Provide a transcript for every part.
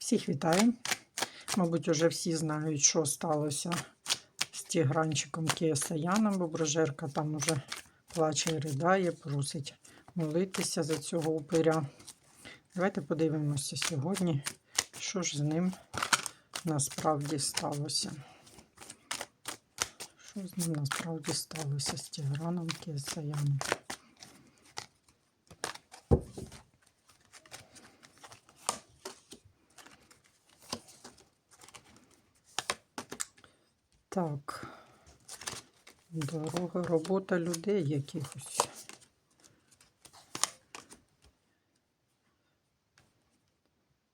Всіх вітаю. Мабуть, вже всі знають, що сталося з тігранчиком Кія Саяном, бо брожерка там уже плаче і ридає, просить молитися за цього упиря. Давайте подивимося сьогодні, що ж з ним насправді сталося. Що з ним насправді сталося з Тіграном Кія Так, дорога, робота людей якихось.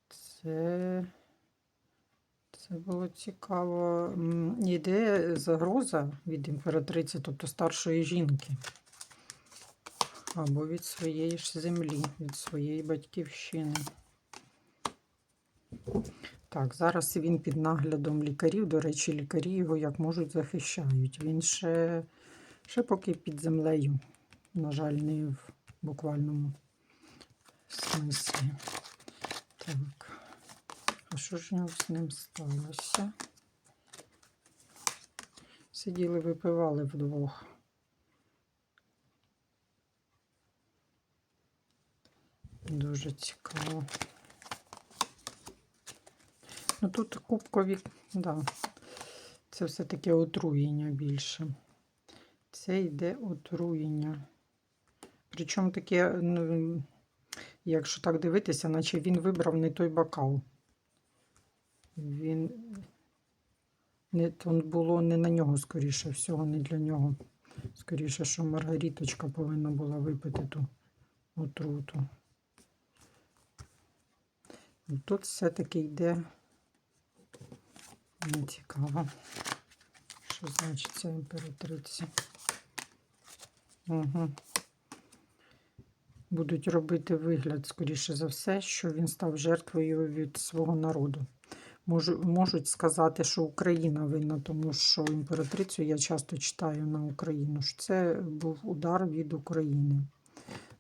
Це, це було цікаво. Іде загроза від імператриці, тобто старшої жінки. Або від своєї ж землі, від своєї батьківщини. Так, зараз він під наглядом лікарів. До речі, лікарі його як можуть захищають. Він ще, ще поки під землею. На жаль, не в буквальному смислі. Так. А що ж з ним сталося? Сиділи, випивали вдвох. Дуже цікаво. Ну тут кубкові, да, це все-таки отруєння більше. Це йде отруєння. Причому таке, ну, якщо так дивитися, наче він вибрав не той бокал. Він не, було не на нього, скоріше всього, не для нього. Скоріше, що Маргаріточка повинна була випити ту отруту. Тут все-таки йде не цікаво. Що значить ця імператриця? Угу. Будуть робити вигляд, скоріше за все, що він став жертвою від свого народу. Можуть сказати, що Україна винна, тому що імператрицю я часто читаю на Україну. що Це був удар від України.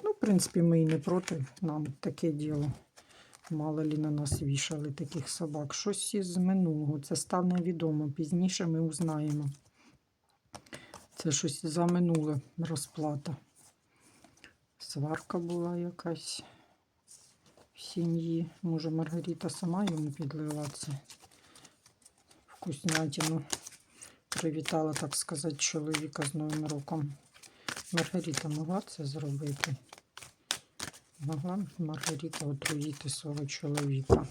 Ну, в принципі, ми і не проти нам таке діло. Мало лі на нас вішали таких собак. Щось із минулого. Це стане відомо. Пізніше ми узнаємо. Це щось за минуле розплата. Сварка була якась в сім'ї. Може, Маргарита сама йому підлила це вкуснятину. Привітала, так сказати, чоловіка з Новим роком. Маргарита могла це зробити. Могла Маргарита отруїти свого чоловіка.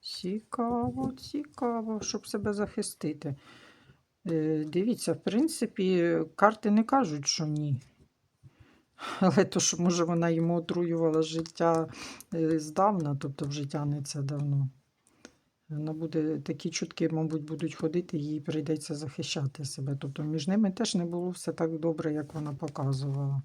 Цікаво, цікаво, щоб себе захистити. Е, Дивіться, в принципі, карти не кажуть, що ні. Але то, що, може, вона йому отруювала життя е, здавна, тобто в життя не це давно. Вона буде, такі чутки, мабуть, будуть ходити, їй прийдеться захищати себе. Тобто між ними теж не було все так добре, як вона показувала.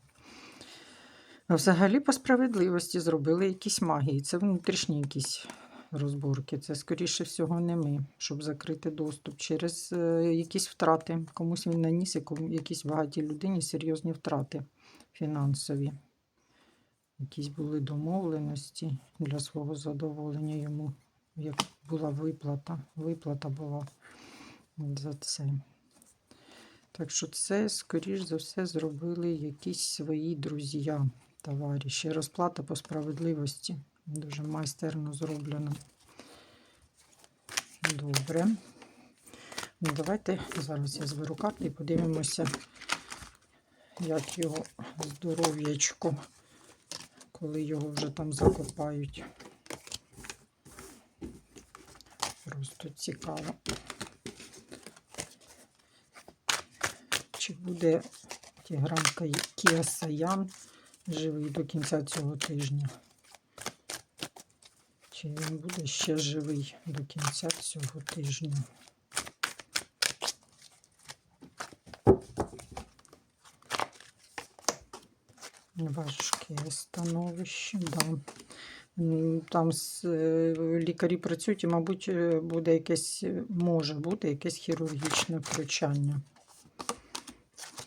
А взагалі, по справедливості зробили якісь магії. Це внутрішні якісь розборки. Це, скоріше всього, не ми, щоб закрити доступ через е, якісь втрати. Комусь він наніс, якому- якійсь багатій людині серйозні втрати фінансові. Якісь були домовленості для свого задоволення йому як була виплата. Виплата була за це. Так що це, скоріш за все, зробили якісь свої друзі, товариші. Розплата по справедливості. Дуже майстерно зроблено. Добре. Ну, давайте зараз я зберу карти і подивимося, як його здоров'ячко, коли його вже там закопають. Просто цікаво. Чи буде Тігранка Кія Саян живий до кінця цього тижня? Чи він буде ще живий до кінця цього тижня? Важке становище, да. Там е, лікарі працюють і, мабуть, е, буде якесь, е, може бути якесь хірургічне втручання.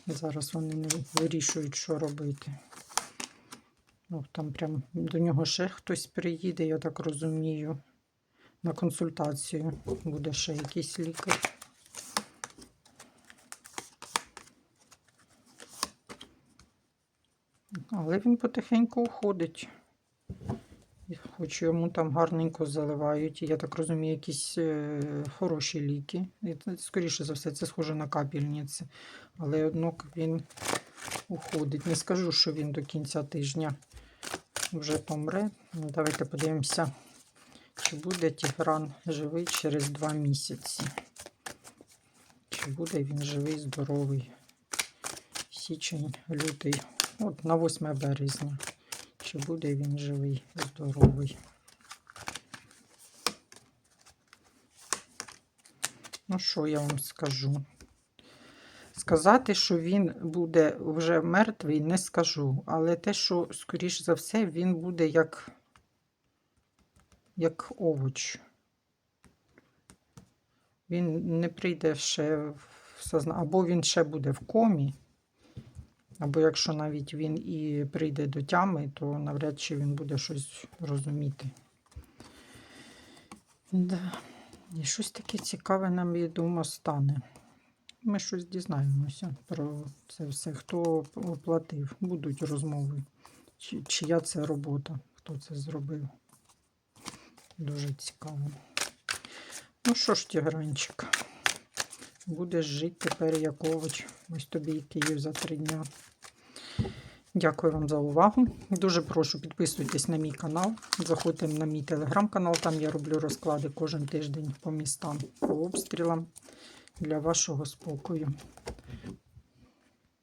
Зараз вони не вирішують, що робити. Ну, там прям до нього ще хтось приїде, я так розумію. На консультацію буде ще якийсь лікар. Але він потихеньку уходить. Хоч йому там гарненько заливають. Я так розумію, якісь е, хороші ліки. Скоріше за все, це схоже на капельниці. Але однак він уходить. Не скажу, що він до кінця тижня вже помре. Ну, Давайте подивимося, чи буде Тігран живий через два місяці. Чи буде він живий, здоровий. Січень, лютий. От на 8 березня. Чи буде він живий, здоровий. Ну, що я вам скажу? Сказати, що він буде вже мертвий, не скажу. Але те, що, скоріш за все, він буде як, як овоч. Він не прийде ще в сознання, або він ще буде в комі. Або якщо навіть він і прийде до тями, то навряд чи він буде щось розуміти. Да. І щось таке цікаве нам відомо стане. Ми щось дізнаємося про це все. Хто оплатив, будуть розмови. Чи, чия це робота, хто це зробив. Дуже цікаво. Ну що ж, Тігранчик, будеш жити тепер як овоч. Ось тобі і Київ за три дня. Дякую вам за увагу. Дуже прошу підписуйтесь на мій канал. Заходьте на мій телеграм-канал. Там я роблю розклади кожен тиждень по містам, по обстрілам для вашого спокою.